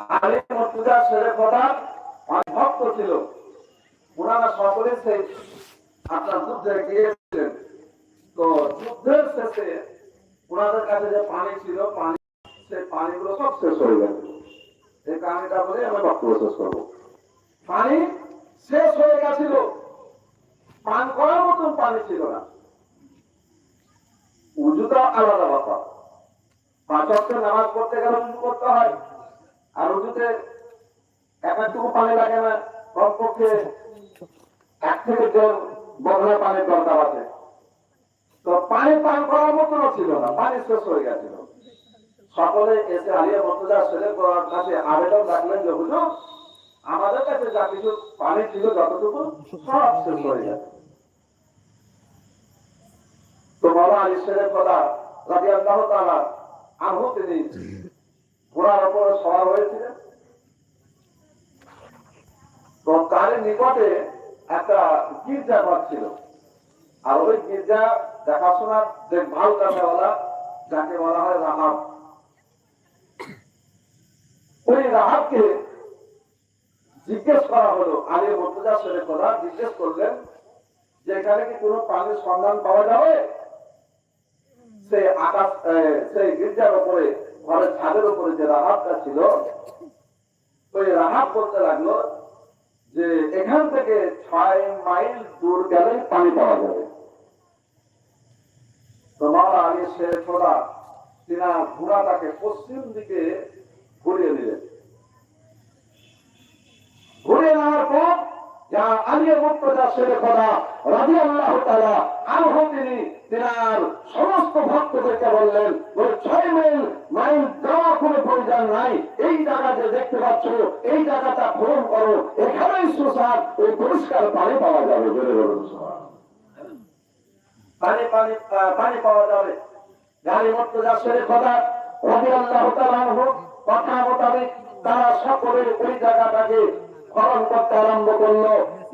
হয়ে পানি শেষ হয়ে গেছিল। পান করার মতন পানি ছিল না। উজুটা আলাদা ব্যাপার। পাঁচ নামাজ পড়তে গেলে উজু করতে হয়। আর এক একটুকু পানি লাগে না, কমপক্ষে এক থেকে দেড় বদলা পানির দরকার আছে। তো পানি পান করার মতনও ছিল না, পানি শেষ হয়ে গেছিল। সকলে এসে আলিয়া মর্তজা ছেলে করার কাছে আবেদন রাখলেন যে, হুজুর, আমাদের কাছে যা কিছু পানি ছিল, যতটুকু সব শেষ হয়ে গেছে। তো বাবা আলী ছেলের কথা রাজি আল্লাহ তালা আনহু তিনি ঘোড়ার ওপরে সওয়ার হয়েছিলেন। তো তার নিকটে একটা গির্জা ঘর ছিল। আর ওই গির্জা দেখাশোনার দেখভাল করাওয়ালা যাকে বলা হয় রাহাব। ওই রাহাবকে জিজ্ঞেস করা হলো, আলী মর্তজা ছেলে কথা জিজ্ঞেস করলেন, যে এখানে কি কোনো পানির সন্ধান পাওয়া যাবে? সে আকাশ সেই গির্জার উপরে ঘরের ছাদের উপরে যে রাহাবটা ছিল, ওই রাহাব বলতে লাগল যে এখান থেকে ছয় মাইল দূর গেলে পানি পাওয়া যাবে। তোমার আগে সে খোদা তিনা ঘোড়াটাকে পশ্চিম দিকে ঘুরিয়ে দিলেন ঘুরিয়ে নেওয়ার পর পানি। পানি পানি পাওয়া যাবে। গাড়ি আল্লাহ তালা কথা তারা সকলে ওই জায়গাটাকে খনন করতে আরম্ভ করল।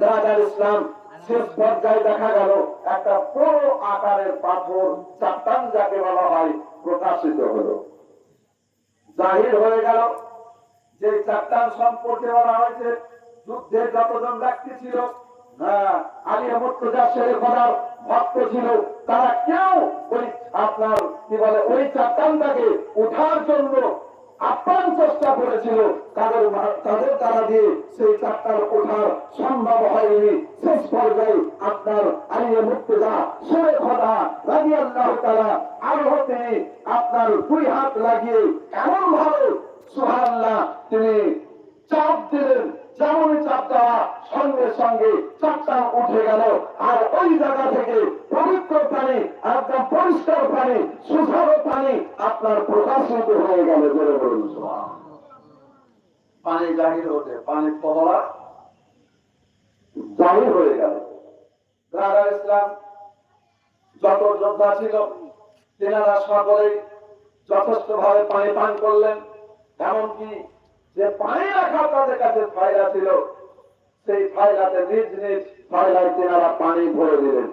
রাজার ইসলাম শেষ পর্যায়ে দেখা গেল, একটা বড় আকারের পাথর চাপ্তান যাকে বলা হয়, প্রকাশিত হলো। জাহির হয়ে গেল যে চাপ্তান সম্পর্কে বলা হয়েছে, যুদ্ধের যতজন ব্যক্তি ছিল তারা কেউ আপনার কি বলে, ওই চাপ্তানটাকে উঠার জন্য আপ্রাণ চেষ্টা করেছিল। তাদের তাদের দ্বারা দিয়ে সেই চারটার ওঠার সম্ভব হয়নি। শেষ পর্যায়ে আপনার আলিয়া মুক্তিদা সুরে খোদা রাজি আল্লাহ তারা আরও তিনি আপনার দুই হাত লাগিয়ে এমন ভাবে সুহান্না তিনি চাপ দিলেন। যেমনই চাপ দেওয়া সঙ্গে সঙ্গে চাপটা উঠে গেল, আর ওই জায়গা থেকে পবিত্র পানি একদম পরিষ্কার পানি সুসারো পানি আপনার প্রকাশিত হয়ে গেল জোরে বলুন পানি জাহির হতে, পানি পহলা জাহির হয়ে গেল। রাজা ইসলাম, যত যোদ্ধা ছিল, তেনারা সকলেই যথেষ্ট ভাবে পানি পান করলেন, এমনকি যে পানি রাখা তাদের কাছে ফায়দা ছিল, সেই ফায়দাতে নিজ নিজ ফায়দায় তেনারা পানি ভরে দিলেন।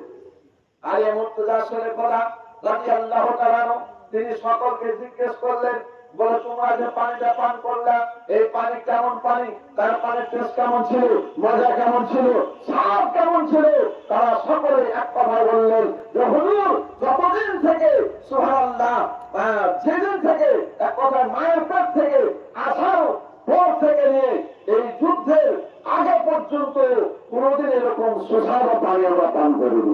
আলী মুর্তজা ছেলে করা রাজি আল্লাহ তালানো তিনি সকলকে জিজ্ঞেস করলেন, বলে, তোমরা যে পানিটা পান করলে, এই পানি কেমন পানি? তার পানির টেস্ট কেমন ছিল? মজা কেমন ছিল? স্বাদ কেমন ছিল? তারা সকলে এক কথা বললেন, যে হুজুর, যতদিন থেকে সুহাল্লাহ যেদিন থেকে এক কথা মায়ের পেট থেকে আসার পর থেকে এই যুদ্ধের আগে পর্যন্ত কোনোদিন এরকম সুস্বাদু পানি আমরা পান করিনি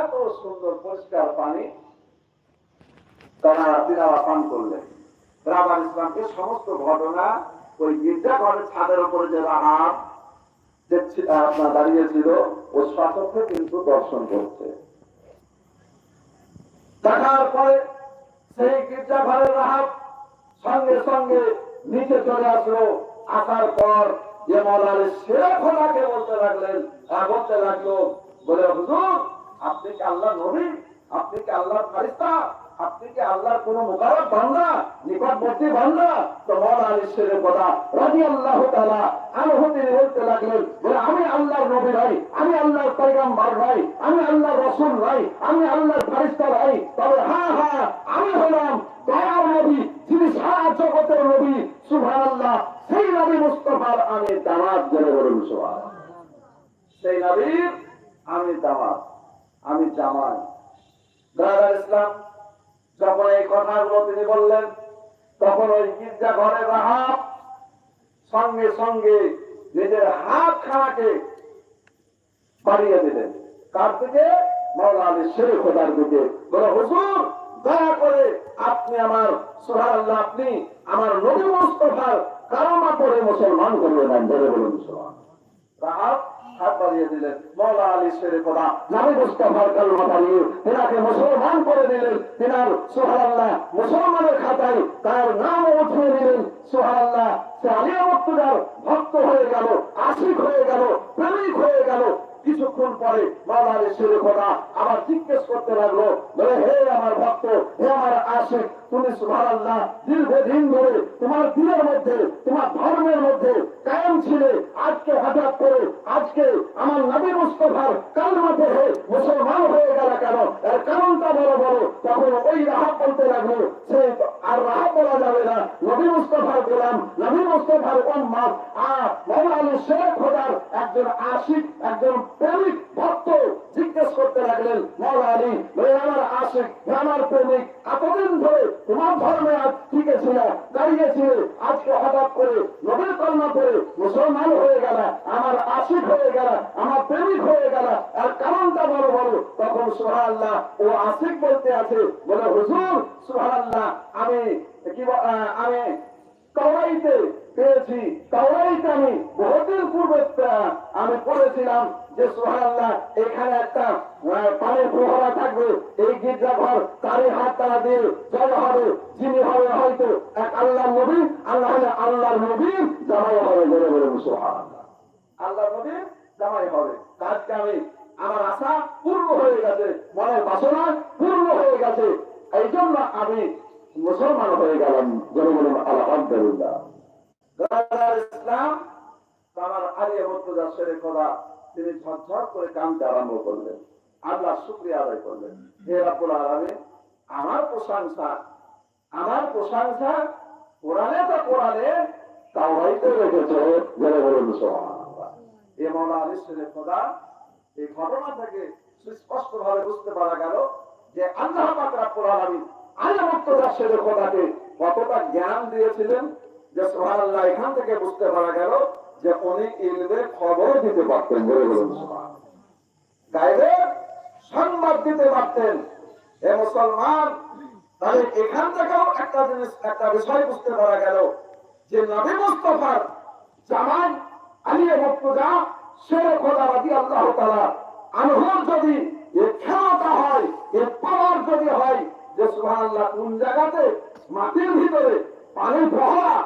এত সুন্দর, পরিষ্কার পানি তারা তিনারা পান করলেন। রাবার ইসলামকে সমস্ত ঘটনা ওই গির্জা ঘরের ছাদের উপরে যে রাহাব যে আপনার দাঁড়িয়েছিল, ও স্বাতকে কিন্তু দর্শন করছে। দেখার পরে সেই গির্জা ঘরের রাহাব সঙ্গে সঙ্গে নিচে চলে আসলো আসার পর যে মৌলালি সেরা খোলাকে বলতে লাগলেন বলতে লাগল, বলে, হুজুর, আপনি কি আল্লাহ নবী? আপনি কি আল্লাহ ফারিস্তা আপনি কি আল্লাহর কোন মোকারক বান্দা নিকটবর্তী বান্দা তো মৌলা শেরের কথা রাজি আল্লাহ তালা আনহু তিনি বলতে লাগলেন বলে আমি আল্লাহর নবী ভাই, আমি আল্লাহর পয়গাম্বার ভাই, আমি আল্লাহর রসুল ভাই, আমি আল্লাহর ফারিস্তা ভাই। তবে হ্যাঁ হ্যাঁ আমি হলাম দয়ার নবী, যিনি সারা জগতের নবী। সুভান আল্লাহ সেই নবী মুস্তফার আমি দামাত জেনে বলুন সোহান সেই নবীর আমি দামাত, আমি জামাই দাদা ইসলাম যখন এই কথাগুলো তিনি বললেন, তখন ওই গির্জা ঘরে রাহাব সঙ্গে সঙ্গে নিজের হাত খানাকে বাড়িয়ে দিলেন। কার আলী শেরে খোদার দিকে বলে, হুজুর, দয়া করে আপনি আমার সোহার আল্লাহ আপনি আমার নবী মুস্তফার কারমা করে মুসলমান করিয়ে দেন বলে বলুন সোহান রাহাব মৌলা আলী খোদা মুসলমান করে দিলেন। মুসলমানের খাতায় তার নাম উঠিয়ে দিলেন। সে ভক্ত হয়ে গেল, আশিক হয়ে গেল, প্রেমিক হয়ে গেল। কিছুক্ষণ পরে মাওলানা শেরে কথা আবার জিজ্ঞেস করতে লাগল, বলে, হে আমার ভক্ত, হে আমার আশিক তুমি সুবহানাল্লাহ দীর্ঘদিন ধরে তোমার দিনের মধ্যে, তোমার ধর্মের মধ্যে কায়েম ছিলে। আজকে হঠাৎ করে, আজকে আমার নবী মুস্তফার কালমা পড়ে মুসলমান হয়ে গেল কেন? এর কারণটা বড় বড় তখন ওই রাহাব বলতে লাগল, সে আর রাহাব বলা যাবে না। নবী মুস্তফার গোলাম, নবী মুস্তফার উম্মাদ, আর মৌলানা শেখ খোদার একজন আশিক, একজন প্রেমিক ভক্ত জিজ্ঞেস করতে লাগলেন মৌলা আলী আমার আশিক আমার প্রেমিক, এতদিন ধরে ধর্মে আজ আজকে হঠাৎ করে করে মুসলমান হয়ে গেল, আমার আশিক হয়ে গেল, আমার প্রেমিক হয়ে গেল। আর কারণটা বড় বড় তখন সোহাল্লাহ ও আশিক বলতে আছে, বলে, হুজুর সোহাল্লাহ আমি কি আমি তাওরাইতে পেয়েছি। তাওরাইতে আমি বহুদিন পূর্বে আমি পড়েছিলাম যে সুহানাল্লাহ এখানে একটা পানির প্রহরা থাকবে। এই গির্জা ঘর তারই হাত তারা দিয়ে জল হবে, যিনি হবে হয়তো এক আল্লাহ নবী আল্লাহ হলে আল্লাহর নবী জামাই হবে বলে বলে সুহানাল্লাহ আল্লাহ নবী জামাই হবে। আজকে আমি আমার আশা পূর্ণ হয়ে গেছে, মনের বাসনা পূর্ণ হয়ে গেছে। এই জন্য আমি মুসলমান হয়ে গেলাম বলুন আলহামদুলিল্লাহ। ইসলাম তার আলিয়া মর্তজা সেরে খোদা তিনি ঝরঝর করে কামতে আরম্ভ করলেন। আল্লাহ শুক্রিয়া আদায় করলেন। হে রাবুল আলমী আমার প্রশংসা আমার প্রশংসা কোরআনে তো কোরআনে তাওরাইতে রেখেছে। যেন বলুন এ মৌলা আলী সেরে খোদা এই ঘটনা থেকে সুস্পষ্ট ভাবে বুঝতে পারা গেল যে আল্লাহ পাক রাব্বুল আলামিন আল্লাহ মুক্তদার সেরে খোদাকে কতটা জ্ঞান দিয়েছিলেন যে সুবহানাল্লাহ, এখান থেকে বুঝতে পারা গেল যে উনি ইলমের খবর দিতে পারতেন, বলে বলুন সংবাদ দিতে পারতেন। হে মুসলমান, তাহলে এখান থেকেও একটা জিনিস, একটা বিষয় বুঝতে পারা গেল যে নবী মুস্তফার জামাই আলিয়া মুক্তদা শের খোদা আল্লাহ তালা আনহর যদি এ ক্ষমতা হয়, এ পাওয়ার যদি হয়, যে সুবহানাল্লাহ কোন জায়গাতে মাটির ভিতরে পানি বহরা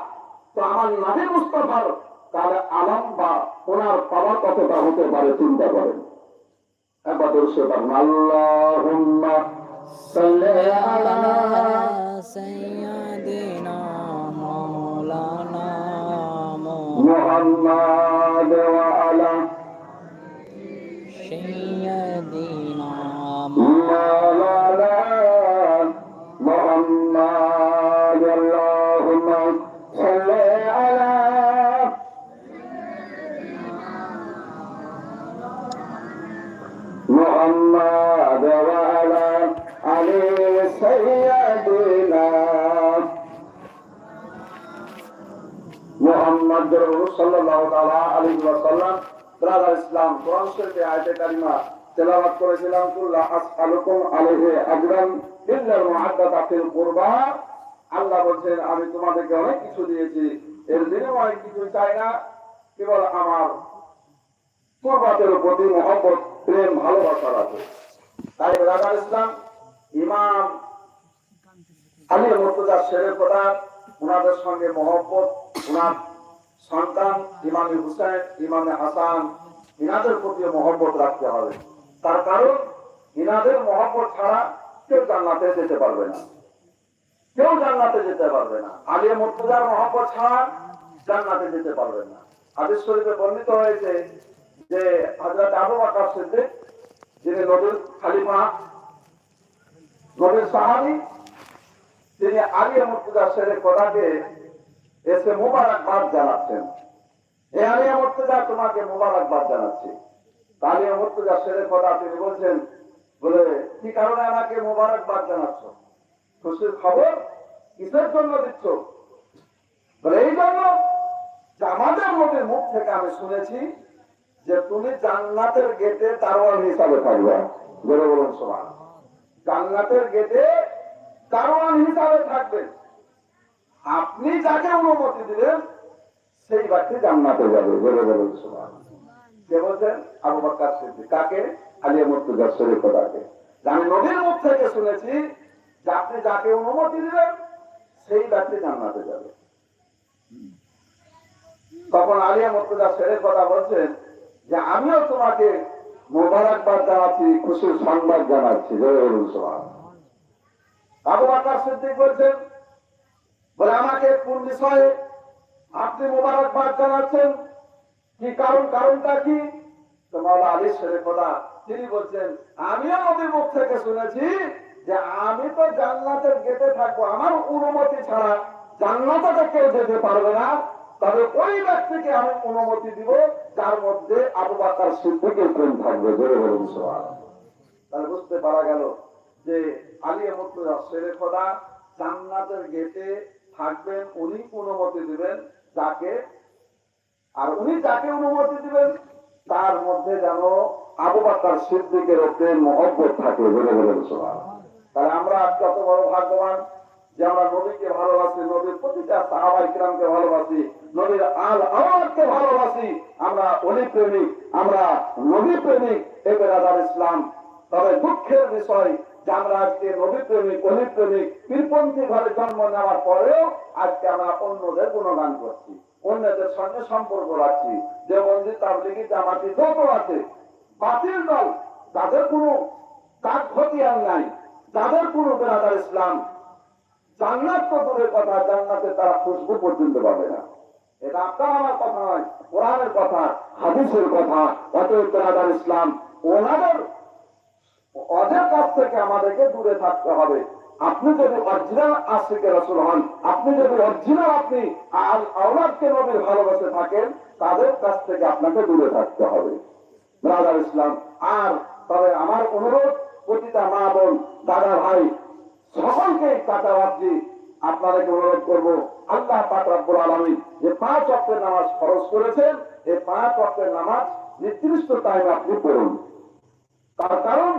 আমার নামে মুস্তফার তার আলম বা ওনার পাওয়া কতটা হতে পারে চিন্তা করেন? মোহাম্মদ محمد وعلى علي سيدنا মোহাম্মদ সাল্লাল্লাহু তাআলা আলাইহি ওয়াসাল্লাম ব্রাদার ইসলাম কোরআন শরীফে আয়াতে কারিমা তেলাওয়াত করেছিলাম কুল্লা আসআলুকুম আলাইহি আজরান ইল্লাল মুআদ্দাতা ফিল কুরবা আল্লাহ বলছেন আমি তোমাদেরকে অনেক কিছু দিয়েছি এর বিনিময়ে কিছু চাই না কেবল আমার কুরবাতের প্রতি মহব্বত প্রেম ভালোবাসা আছে তাই ব্রাদার ইসলাম ইমাম আলী মুর্তজা শেরের প্রধান ওনাদের সঙ্গে মহব্বত ওনার সন্তান ইমামে হুসেন ইমামে হাসান, ইনাদের প্রতি মহব্বত রাখতে হবে। তার কারণ, ইনাদের মহব্বত ছাড়া কেউ জান্নাতে যেতে পারবে না। কেউ জান্নাতে যেতে পারবে না। আলিয়া মুর্তজার মহব্বত ছাড়া জান্নাতে যেতে পারবে না। হাদিস শরীফে বর্ণিত হয়েছে যে হযরত আবু বকর সিদ্দিক, যিনি নবীর খালিফা, নবীর সাহাবী, তিনি আলিয়া মুর্তজা শেরের কথাকে এসে মুবারকবাদ জানাচ্ছেন। এই আলিয়া মুর্তজা তোমাকে মুবারকবাদ জানাচ্ছি। আলিয়া মুর্তজা শেরের কথা তিনি বলছেন, বলে, কি কারণে আমাকে মুবারকবাদ জানাচ্ছ? খুশির খবর কিসের জন্য দিচ্ছ? এই জন্য আমাদের নবীর মুখ থেকে আমি শুনেছি যে তুমি জান্নাতের গেটে দারোয়ান হিসাবে থাকবে। বলে বলুন সমান জান্নাতের গেটে দারোয়ান হিসাবে থাকবেন আপনি যাকে অনুমতি দিলেন, সেই ব্যক্তি জান্নাতে যাবে। বলে বলুন সমান কে বলছেন? আবু বাক্কার সিদ্দিক। কাকে? আলিয়া মুর্তুজা শরীফ তাকে আমি নবীর মুখ থেকে শুনেছি যে আপনি যাকে অনুমতি দিলেন, সেই ব্যক্তি জান্নাতে যাবে। তখন আলিয়া মুর্তুজা শরীফ কথা বলছেন যে আমিও তোমাকে মোবারকবাদ জানাচ্ছি, খুশির সংবাদ জানাচ্ছি আবু বাক্কার সিদ্দিক বলছেন, বলে, আমাকে কোন বিষয়ে আপনি মোবারকবাদ জানাচ্ছেন? কি কারণ, কারণটা কি? তোমার আলী শেরে কথা তিনি বলছেন, আমিও নদীর মুখ থেকে শুনেছি যে আমি তো জান্নাতের গেটে থাকব। আমার অনুমতি ছাড়া জান্নাতে কেউ যেতে পারবে না। তবে ওই ব্যক্তিকে আমি অনুমতি দিব যার মধ্যে আবু বাকার সিদ্দিকের প্রেম থাকবে, জোরে বলুন তাহলে বুঝতে পারা গেল যে আলিয়া মুর্তুজা শেরে খোদা জান্নাতের গেটে থাকবেন, উনি অনুমতি দিবেন যাকে, আর উনি যাকে অনুমতি দিবেন, তার মধ্যে যেন আবু বাক্কার সিদ্দিকের প্রেম, মহব্বত থাকে বলে বলেন তাহলে আমরা কত বড় ভাগ্যবান যে আমরা নবীকে ভালোবাসি, নবীর প্রতিটা সাহাবাই কিরামকে ভালোবাসি, নবীর আল আমাকে ভালোবাসি। আমরা অলি প্রেমিক, আমরা নবী প্রেমিক, এ বেরাদার ইসলাম। তবে দুঃখের বিষয় যে আমরা আজকে প্রেমিক, অলি প্রেমিক ঘরে জন্ম নেওয়ার পরেও আজকে আমরা অন্যদের গুণগান করছি, অন্যদের সঙ্গে সম্পর্ক রাখছি। যে মন্দির তাবলিগি যত আছে, বাতিল দল তাদের কোনো কাজ খতিয়ান নাই তাদের কোনো বেরাদার ইসলাম জান্নাত তো কথা, জান্নাতে তারা খুশবু পর্যন্ত পাবে না। এটা আপনার আমার কথা নয়, কোরআনের কথা, হাদিসের কথা, অতএব ইসলাম, ওনাদের ওদের কাছ থেকে আমাদেরকে দূরে থাকতে হবে। আপনি যদি অরিজিনাল আশিকে রসুল হন, আপনি যদি অরিজিনাল আপনি আল- আওলাদকে নবীর ভালোবাসে থাকেন, তাদের কাছ থেকে আপনাকে দূরে থাকতে হবে। ইসলাম, আর তবে আমার অনুরোধ, প্রতিটা মা বোন, দাদা ভাই সকলকে কাটা ভাবছি, আপনাদেরকে অনুরোধ করব, আল্লাহ পাক আলমী যে পাঁচ অক্টের নামাজ খরচ করেছেন, এই পাঁচ অক্টের নামাজ নির্দিষ্ট টাইমে আপনি পড়ুন। তার কারণ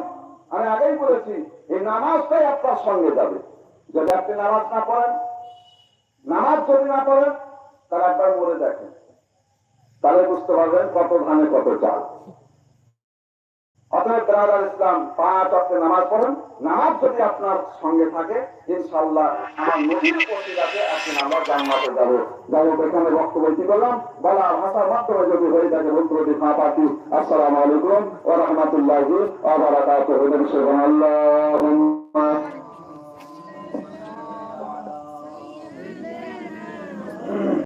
আমি আগেই বলেছি, এই নামাজটাই আপনার সঙ্গে যাবে। যদি আপনি নামাজ না পড়েন, নামাজ যদি না পড়েন, তাহলে একবার মরে দেখেন। তাহলে বুঝতে পারবেন কত ধানে কত চাল। অতএব বেরাদার ইসলাম পাঁচ অর্থে নামাজ পড়েন। নামাজ যদি আপনার সঙ্গে থাকে ইনশাল্লাহ আমার নদীর প্রতিরাতে আপনি নামাজ জান্নাতে যাব। যাব এখানে বক্তব্য কি করলাম বলা ভাষার মাধ্যমে যদি হয়ে থাকে বক্তব্য মা পাতি আসসালাম আলাইকুম ওয়া আবার আল্লাহ